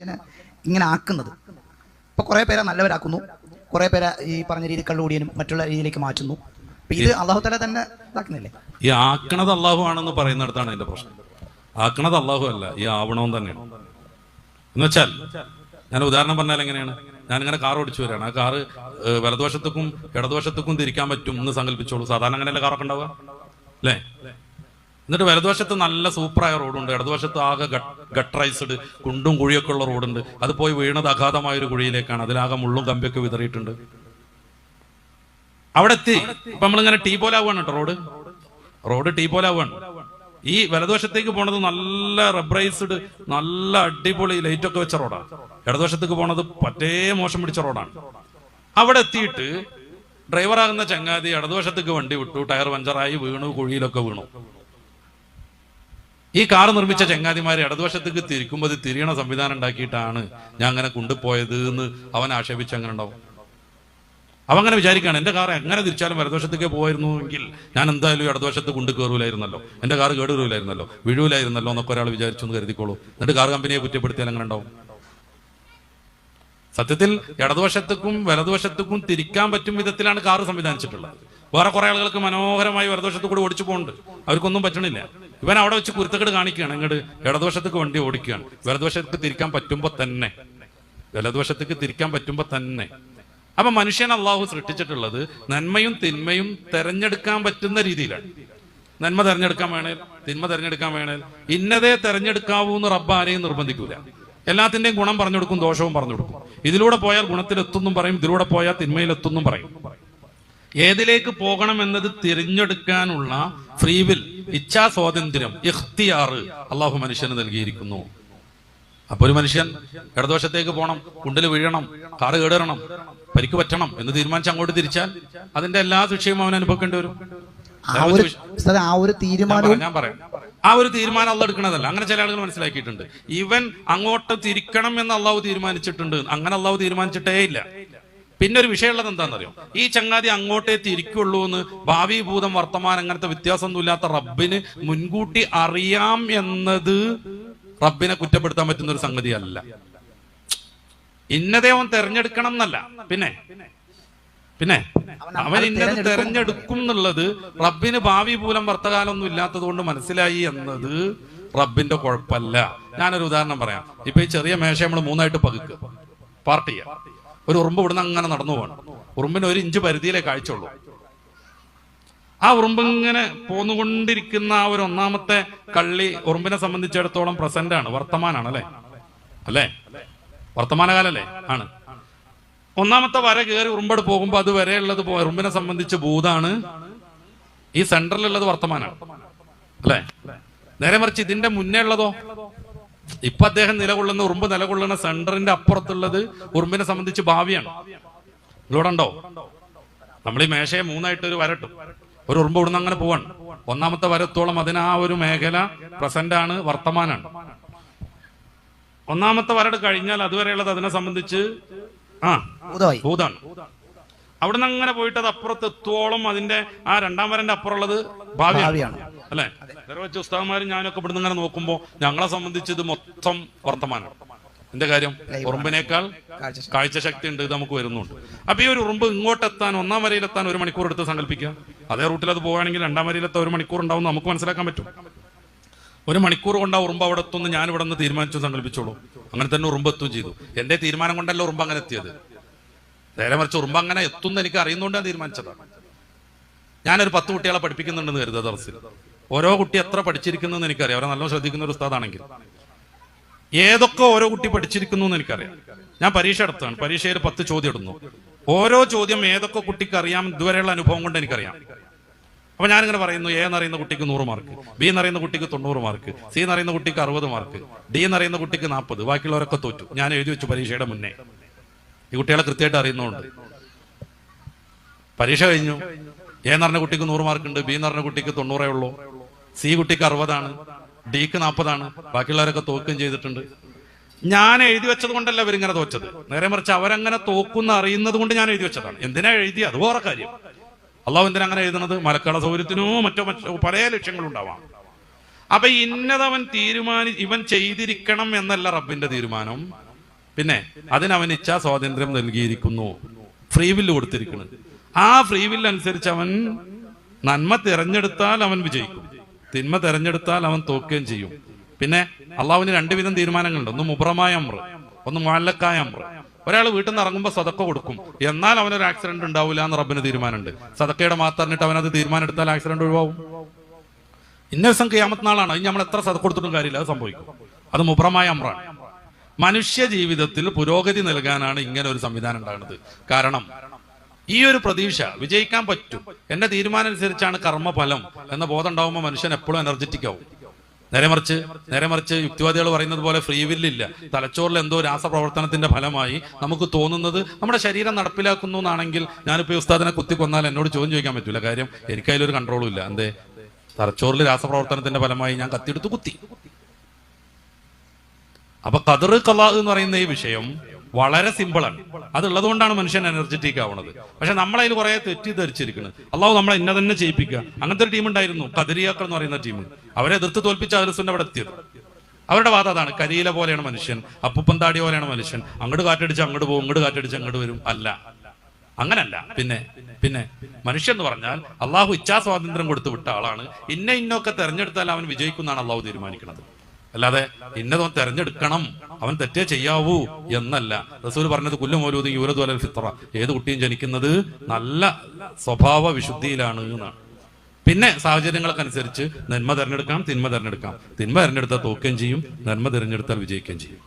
ഇങ്ങനെ ഇങ്ങനെ ആക്കുന്നത്. ഇപ്പൊ കുറെ പേരെ നല്ലവരാക്കുന്നു. കുറേ പേരെ ഈ പറഞ്ഞ രീതി കള്ളുകൂടിയനും മറ്റുള്ള രീതിയിലേക്ക് മാറ്റുന്നു. അപ്പോൾ ഇത് അള്ളാഹു തല തന്നെ ഇതാക്കുന്നില്ലേ? ഈ ആക്കണത് അള്ളാഹു ആണെന്ന് പറയുന്നിടത്താണ് എന്റെ പ്രശ്നം. ആക്കണത് അള്ളാഹു അല്ല ഈ ആവണവും തന്നെയാണ്. എന്ന് വെച്ചാൽ ഞാൻ ഉദാഹരണം പറഞ്ഞാൽ എങ്ങനെയാണ്? ഞാനിങ്ങനെ കാർ ഓടിച്ചു വരികയാണ്. ആ കാറ് വലതുവശത്തേക്കും ഇടതുവശത്തേക്കും തിരിക്കാൻ പറ്റും എന്ന് സങ്കല്പിച്ചോളൂ. സാധാരണ അങ്ങനെയല്ല കാറൊക്കെ ഉണ്ടാവുക? അല്ലേ? എന്നിട്ട് വലതുവശത്ത് നല്ല സൂപ്പറായ റോഡുണ്ട്. ഇടതുവശത്ത് ആകെ ഗട്ടറൈസ്ഡ് കുണ്ടും കുഴിയൊക്കെ ഉള്ള റോഡുണ്ട്. അത് പോയി വീണത് അഗാധമായ ഒരു കുഴിയിലേക്കാണ്. അതിലാകെ മുള്ളും കമ്പിയൊക്കെ വിതറിയിട്ടുണ്ട്. അവിടെ എത്തി ഇപ്പൊ നമ്മളിങ്ങനെ ടീ പോലെ ആവുകയാണ് കേട്ടോ റോഡ്. റോഡ് ടീ പോലെ ആവുകയാണ്. ഈ വലതുവശത്തേക്ക് പോണത് നല്ല റബ്രൈസ്ഡ് നല്ല അടിപൊളി ലൈറ്റ് ഒക്കെ വെച്ച റോഡാണ് ഇടതുവശത്തേക്ക് പോണത് പറ്റേ മോശം പിടിച്ച റോഡാണ്. അവിടെ എത്തിയിട്ട് ഡ്രൈവറാകുന്ന ചങ്ങാതി ഇടതുവശത്തേക്ക് വണ്ടി വിട്ടു ടയർ പഞ്ചറായി വീണു കുഴിയിലൊക്കെ വീണു. ഈ കാർ നിർമ്മിച്ച ചങ്ങാതിമാരെ ഇടതുവശത്തേക്ക് തിരിക്കുമ്പോൾ തിരിയണ സംവിധാനം ഉണ്ടാക്കിയിട്ടാണ് ഞാൻ അങ്ങനെ കൊണ്ടുപോയത് എന്ന് അവൻ ആക്ഷേപിച്ച് അങ്ങനെ ഉണ്ടാവും. അവൻ അങ്ങനെ വിചാരിക്കുകയാണ് എന്റെ കാർ എങ്ങനെ തിരിച്ചാലും വലതുവശത്തേക്ക് പോയിരുന്നു എങ്കിൽ ഞാൻ എന്തായാലും ഇടതുവശത്ത് കൊണ്ട് കയറൂലായിരുന്നല്ലോ. എന്റെ കാർ കേടുവരൂലായിരുന്നല്ലോ വീഴൂലായിരുന്നല്ലോ എന്നൊക്കെ ഒരാൾ വിചാരിച്ചു എന്ന് കരുതിക്കോളൂ. എന്നിട്ട് കാർ കമ്പനിയെ കുറ്റപ്പെടുത്തിയാൽ അങ്ങനെ ഉണ്ടാവും. സത്യത്തിൽ ഇടതുവശത്തേക്കും വലതുവശത്തേക്കും തിരിക്കാൻ പറ്റും വിധത്തിലാണ് കാറ് സംവിധാനിച്ചിട്ടുള്ളത്. വേറെ കുറെ ആളുകൾക്ക് മനോഹരമായി വലതുവശത്ത് കൂടി ഓടിച്ചു പോകുന്നുണ്ട് അവർക്കൊന്നും പറ്റണില്ല. ഇവൻ അവിടെ വെച്ച് കുരുത്തക്കേട് കാണിക്കുകയാണ്. ഇങ്ങോട്ട് ഇടതുവശത്തേക്ക് വണ്ടി ഓടിക്കുകയാണ്. വലതുവശത്തേക്ക് തിരിക്കാൻ പറ്റുമ്പോ തന്നെ. വലതുവശത്തേക്ക് തിരിക്കാൻ പറ്റുമ്പോ തന്നെ. അപ്പൊ മനുഷ്യൻ അള്ളാഹു സൃഷ്ടിച്ചിട്ടുള്ളത് നന്മയും തിന്മയും തെരഞ്ഞെടുക്കാൻ പറ്റുന്ന രീതിയിലാണ്. നന്മ തെരഞ്ഞെടുക്കാൻ വേണേൽ തിന്മ തെരഞ്ഞെടുക്കാൻ വേണേൽ ഇന്നതേ തെരഞ്ഞെടുക്കാവൂ എന്ന് റബ്ബ് ആരെയും നിർബന്ധിക്കൂല. എല്ലാത്തിന്റെയും ഗുണം പറഞ്ഞു കൊടുക്കും ദോഷവും പറഞ്ഞു കൊടുക്കും. ഇതിലൂടെ പോയാൽ ഗുണത്തിലെത്തുന്നും പറയും ഇതിലൂടെ പോയാൽ തിന്മയിലെത്തുന്നും പറയും. ഏതിലേക്ക് പോകണം എന്നത് തിരഞ്ഞെടുക്കാനുള്ള ഫ്രീവിൽ ഇച്ഛാ സ്വാതന്ത്ര്യം ഇഖ്തിയാർ അള്ളാഹു മനുഷ്യന് നൽകിയിരിക്കുന്നു. അപ്പൊ ഒരു മനുഷ്യൻ ഇടദോഷത്തേക്ക് പോകണം കുണ്ടിൽ വീഴണം കാറ് കേടണം പരിക്ക് പറ്റണം എന്ന് തീരുമാനിച്ച് അങ്ങോട്ട് തിരിച്ചാൽ അതിന്റെ എല്ലാ ശിക്ഷയും അവൻ അനുഭവിക്കേണ്ടി വരും. ആ ഒരു ഞാൻ ഞാൻ പറയാം. ആ ഒരു തീരുമാനം അള്ള എടുക്കണതല്ല. അങ്ങനെ ചില ആളുകൾ മനസ്സിലാക്കിയിട്ടുണ്ട്. ഇവൻ അങ്ങോട്ട് തിരിക്കണം എന്ന് അള്ളാഹു തീരുമാനിച്ചിട്ടുണ്ട്. അങ്ങനെ അള്ളാഹു തീരുമാനിച്ചിട്ടേ ഇല്ല. പിന്നെ ഒരു വിഷയമുള്ളത് എന്താണെന്നറിയോ? ഈ ചങ്ങാതി അങ്ങോട്ടേ തിരിക്കുള്ളൂ എന്ന് ഭാവി ഭൂതം വർത്തമാനം അങ്ങനത്തെ വ്യത്യാസമൊന്നുമില്ലാത്ത റബ്ബിന് മുൻകൂട്ടി അറിയാം എന്നത് റബ്ബിനെ കുറ്റപ്പെടുത്താൻ പറ്റുന്ന ഒരു സംഗതിയല്ല. ഇന്നതേ അവൻ തെരഞ്ഞെടുക്കണം എന്നല്ല. പിന്നെ പിന്നെ അവൻ ഇന്നത് തെരഞ്ഞെടുക്കും എന്നുള്ളത് റബ്ബിന് ഭാവി മൂലം വർത്തകാലൊന്നും ഇല്ലാത്തത് കൊണ്ട് മനസ്സിലായി എന്നത് റബ്ബിന്റെ കുഴപ്പമല്ല. ഞാനൊരു ഉദാഹരണം പറയാം. ഇപ്പൊ ഈ ചെറിയ മേശ നമ്മൾ മൂന്നായിട്ട് പകുക്ക്. പാർട്ടി ഒരു ഉറുമ്പ് ഇവിടുന്ന് അങ്ങനെ നടന്നു പോകണം. ഉറുമ്പിന് ഒരു ഇഞ്ച് പരിധിയിലേ കാഴ്ചയുള്ളൂ. ആ ഉറുമ്പ് ഇങ്ങനെ പോന്നുകൊണ്ടിരിക്കുന്ന ആ ഒരു ഒന്നാമത്തെ കള്ളി ഉറുമ്പിനെ സംബന്ധിച്ചിടത്തോളം പ്രസന്റ് ആണ് വർത്തമാനാണ് അല്ലെ? അല്ലേ? വർത്തമാനകാലല്ലേ? ആണ്. ഒന്നാമത്തെ വര കയറി ഉറുമ്പട് പോകുമ്പോ അത് വരെയുള്ളത് ഉറുമ്പിനെ സംബന്ധിച്ച് ഭൂതാണ്. ഈ സെന്ററിലുള്ളത് വർത്തമാനാണ്. അല്ലേ? നേരെ മറിച്ച് ഇതിന്റെ മുന്നേ ഉള്ളതോ? ഇപ്പൊ അദ്ദേഹം നിലകൊള്ളുന്ന ഉറുമ്പ് നിലകൊള്ളുന്ന സെന്ററിന്റെ അപ്പുറത്തുള്ളത് ഉറുമ്പിനെ സംബന്ധിച്ച് ഭാവിയാണ്. ഇവിടെ ഉണ്ടോ? നമ്മൾ ഈ മേശയെ മൂന്നായിട്ട് ഒരു വരട്ടും ഒരു ഉറുമ്പ് ഇവിടുന്ന് അങ്ങനെ പോവാണ്. ഒന്നാമത്തെ വരത്തോളം അതിന് ആ ഒരു മേഖല പ്രസന്റ് ആണ് വർത്തമാനാണ്. ഒന്നാമത്തെ വരട് കഴിഞ്ഞാൽ അതുവരെയുള്ളത് അതിനെ സംബന്ധിച്ച് ആ അവിടെ ഭൂതാണ്. അവിടുന്ന് അങ്ങനെ പോയിട്ട് അത് അപ്പുറത്ത് എത്തുവോളം അതിന്റെ ആ രണ്ടാം വരന്റെ അപ്പുറമുള്ളത് ഭാവിയാണ്. അല്ലെ? വേറെ ഉസ്താവന്മാരും ഞാനൊക്കെ ഇവിടുന്ന് ഇങ്ങനെ നോക്കുമ്പോ ഞങ്ങളെ സംബന്ധിച്ച് ഇത് മൊത്തം വർത്തമാനം എന്റെ കാര്യം? ഉറുമ്പിനേക്കാൾ കാഴ്ച ശക്തി. ഉണ്ട് ഇത് നമുക്ക് വരുന്നുണ്ട്. അപ്പൊ ഈ ഒരു ഉറുമ്പ് ഇങ്ങോട്ട് എത്താൻ ഒന്നാം വരയിലെത്താൻ ഒരു മണിക്കൂർ എടുത്ത് സങ്കല്പിക്കുക. അതേ റൂട്ടിൽ അത് പോവുകയാണെങ്കിൽ രണ്ടാം വരയിലെത്താൻ ഒരു മണിക്കൂർ ഉണ്ടാവും നമുക്ക് മനസ്സിലാക്കാൻ പറ്റും. ഒരു മണിക്കൂർ കൊണ്ട് ആ ഉറുമ്പ് അവിടെ എത്തുമെന്ന് ഞാൻ ഇവിടെ നിന്ന് തീരുമാനിച്ചു സങ്കല്പിച്ചോളൂ. അങ്ങനെ തന്നെ ഉറുമ്പ് എത്തുകയും ചെയ്തു. എന്റെ തീരുമാനം കൊണ്ടല്ല ഉറുമ്പ് അങ്ങനെ എത്തിയത്. നേരെ മറിച്ച് ഉറുമ്പ് അങ്ങനെ എത്തും എന്ന് എനിക്ക് അറിയുന്നതുകൊണ്ട് ഞാൻ തീരുമാനിച്ചതാണ് ഞാനൊരു പത്ത് കുട്ടികളെ പഠിപ്പിക്കുന്നുണ്ടെന്ന് കരുതുക ദർസിൽ. ഓരോ കുട്ടി എത്ര പഠിച്ചിരിക്കുന്നു എനിക്കറിയാം. അവരെ നല്ലോണം ശ്രദ്ധിക്കുന്ന ഒരു ഉസ്താദാണെങ്കിൽ. ഏതൊക്കെ ഓരോ കുട്ടി പഠിച്ചിരിക്കുന്നു എന്ന് എനിക്കറിയാം. ഞാൻ പരീക്ഷ എടുത്താണ് പരീക്ഷയിൽ പത്ത് ചോദ്യം ഇടുന്നു. ഓരോ ചോദ്യം ഏതൊക്കെ കുട്ടിക്ക് അറിയാം? ഇതുവരെയുള്ള അനുഭവം കൊണ്ട് എനിക്കറിയാം. അപ്പൊ ഞാനിങ്ങനെ പറയുന്നു എ എന്നറിയുന്ന കുട്ടിക്ക് നൂറ് മാർക്ക് ബി എന്നറിയുന്ന കുട്ടിക്ക് തൊണ്ണൂറ് മാർക്ക് സി എന്നറിയുന്ന കുട്ടിക്ക് അറുപത് മാർക്ക് ഡി എന്നറിയുന്ന കുട്ടിക്ക് നാൽപ്പത് ബാക്കിയുള്ളവരൊക്കെ തോറ്റു. ഞാൻ എഴുതി വെച്ചു പരീക്ഷയുടെ മുന്നേ. ഈ കുട്ടികളെ കൃത്യമായിട്ട് അറിയുന്നതുകൊണ്ട്. പരീക്ഷ കഴിഞ്ഞു. എ എന്ന് പറഞ്ഞ കുട്ടിക്ക് നൂറ് മാർക്ക് ഉണ്ട് ബി എന്ന് പറഞ്ഞ കുട്ടിക്ക് തൊണ്ണൂറേ ഉള്ളൂ. സി കുട്ടിക്ക് അറുപതാണ് ഡിക്ക് നാൽപ്പതാണ് ബാക്കിയുള്ളവരൊക്കെ തോക്കുകയും ചെയ്തിട്ടുണ്ട്. ഞാൻ എഴുതി വെച്ചത് കൊണ്ടല്ല അവരിങ്ങനെ തോച്ചത് നേരെ മറിച്ച് അവരങ്ങനെ തോക്കുന്ന അറിയുന്നത് കൊണ്ട് ഞാൻ എഴുതി വെച്ചതാണ്. എന്തിനാ എഴുതി അത് വേറെ കാര്യം. അള്ളാഹു എന്തിനാ അങ്ങനെ എഴുതുന്നത്? മലക്കള സൗകര്യത്തിനോ മറ്റോ മറ്റോ പല ലക്ഷ്യങ്ങളുണ്ടാവാം. അപ്പൊ ഇന്നതവൻ തീരുമാനി ഇവൻ ചെയ്തിരിക്കണം എന്നല്ല റബ്ബിന്റെ തീരുമാനം. പിന്നെ അതിനവൻ ഇച്ഛാ സ്വാതന്ത്ര്യം നൽകിയിരിക്കുന്നു. ഫ്രീ വില്ല് കൊടുത്തിരിക്കുന്നു. ആ ഫ്രീ വില്ല് അനുസരിച്ച് അവൻ നന്മ തിരഞ്ഞെടുത്താൽ അവൻ വിജയിക്കും. തിന്മ തിരഞ്ഞെടുത്താൽ അവൻ തോക്കുകയും ചെയ്യും. പിന്നെ അള്ളാഹുവിന് രണ്ടുവിധം തീരുമാനങ്ങളുണ്ട്. ഒന്ന് മുബ്രമായ അമ്ര ഒന്ന് മാലക്കായ അമ്ര. ഒരാൾ വീട്ടിൽ നിന്ന് ഇറങ്ങുമ്പോൾ സതക്ക കൊടുക്കും. എന്നാൽ അവനൊരു ആക്സിഡന്റ് ഉണ്ടാവില്ല എന്ന് റബ്ബിന് തീരുമാനമുണ്ട്. സതക്കയുടെ മാത്രം പറഞ്ഞിട്ട് അവനത് തീരുമാനം എടുത്താൽ ആക്സിഡന്റ് ഒഴിവാകും ഇന്ന ദിവസം ക്യാമത്ത് നാളാണ്. അത് നമ്മൾ എത്ര സതക്ക കൊടുത്തിട്ടും കാര്യമില്ല. അത് സംഭവിക്കും. അത് മുപ്രമായ അമ്രാണ്. മനുഷ്യ ജീവിതത്തിൽ പുരോഗതി നൽകാനാണ് ഇങ്ങനെ ഒരു സംവിധാനം ഉണ്ടാകുന്നത്. കാരണം ഈ ഒരു പ്രതീക്ഷ വിജയിക്കാൻ പറ്റും. എന്റെ തീരുമാനം അനുസരിച്ചാണ് കർമ്മഫലം എന്ന ബോധം ഉണ്ടാവുമ്പോൾ മനുഷ്യൻ എപ്പോഴും എനർജറ്റിക് ആവും. നേരെ മറിച്ച് നേരെ മറിച്ച് യുക്തിവാദികൾ പറയുന്നത് പോലെ ഫ്രീ വില്ലില്ല തലച്ചോറിൽ എന്തോ രാസപ്രവർത്തനത്തിന്റെ ഫലമായി നമുക്ക് തോന്നുന്നത് നമ്മുടെ ശരീരം നടപ്പിലാക്കുന്നു എന്നാണെങ്കിൽ ഞാനിപ്പോ ഉസ്താദിനെ കുത്തി കൊന്നാൽ എന്നോട് ചോദ്യം ചോദിക്കാൻ പറ്റൂല. കാര്യം എനിക്കതിലൊരു കൺട്രോളും ഇല്ല. എന്തേ? തലച്ചോറിൽ രാസപ്രവർത്തനത്തിന്റെ ഫലമായി ഞാൻ കത്തിയെടുത്ത് കുത്തി. അപ്പൊ കതിർ കലാ എന്ന് പറയുന്ന ഈ വിഷയം വളരെ സിമ്പിളാണ്. അതുള്ളത് കൊണ്ടാണ് മനുഷ്യൻ എനർജറ്റിക് ആവുന്നത് പക്ഷെ നമ്മളതിൽ കുറെ തെറ്റിദ്ധരിച്ചിരിക്കുന്നത് അള്ളാഹു നമ്മളെ ഇന്ന തന്നെ ചെയ്യിപ്പിക്കുക. അങ്ങനത്തെ ഒരു ടീം ഉണ്ടായിരുന്നു കതിരിയാക്കൾ എന്ന് പറയുന്ന ടീം. അവരെ എതിർത്ത് തോൽപ്പിച്ച അദർസിന്റെ അവിടെ എത്തിയത്. അവരുടെ വാദം അതാണ്. കരിയില പോലെയാണ് മനുഷ്യൻ. അപ്പുപ്പന്താടി പോലെയാണ് മനുഷ്യൻ. അങ്ങോട്ട് കാറ്റടിച്ച് അങ്ങോട്ട് പോകും. ഇങ്ങോട്ട് കാറ്റടിച്ച് അങ്ങോട്ട് വരും. അല്ല. അങ്ങനല്ല. പിന്നെ പിന്നെ മനുഷ്യൻ എന്ന് പറഞ്ഞാൽ അള്ളാഹു ഇച്ഛാ സ്വാതന്ത്ര്യം കൊടുത്തു വിട്ട ആളാണ്. ഇന്ന ഇന്നൊക്കെ തെരഞ്ഞെടുത്താൽ അവൻ വിജയിക്കുന്നാണ് അള്ളാഹു തീരുമാനിക്കുന്നത് അല്ലാതെ ഇന്നതവൻ തെരഞ്ഞെടുക്കണം. അവൻ തെറ്റേ ചെയ്യാവൂ എന്നല്ല. റസൂൽ പറഞ്ഞത് കുല്ലു മൗലൂദ് യൂരദ് അലൽ ഫിത്ര. ഏത് കുട്ടിയും ജനിക്കുന്നത് നല്ല സ്വഭാവ വിശുദ്ധിയിലാണ് എന്നാണ്. പിന്നെ സാഹചര്യങ്ങൾക്കനുസരിച്ച് നന്മ തിരഞ്ഞെടുക്കാം തിന്മ തിരഞ്ഞെടുക്കാം. തിന്മ തിരഞ്ഞെടുത്താൽ തോക്കുകയും ചെയ്യും നന്മ തിരഞ്ഞെടുത്താൽ വിജയിക്കുകയും ചെയ്യും.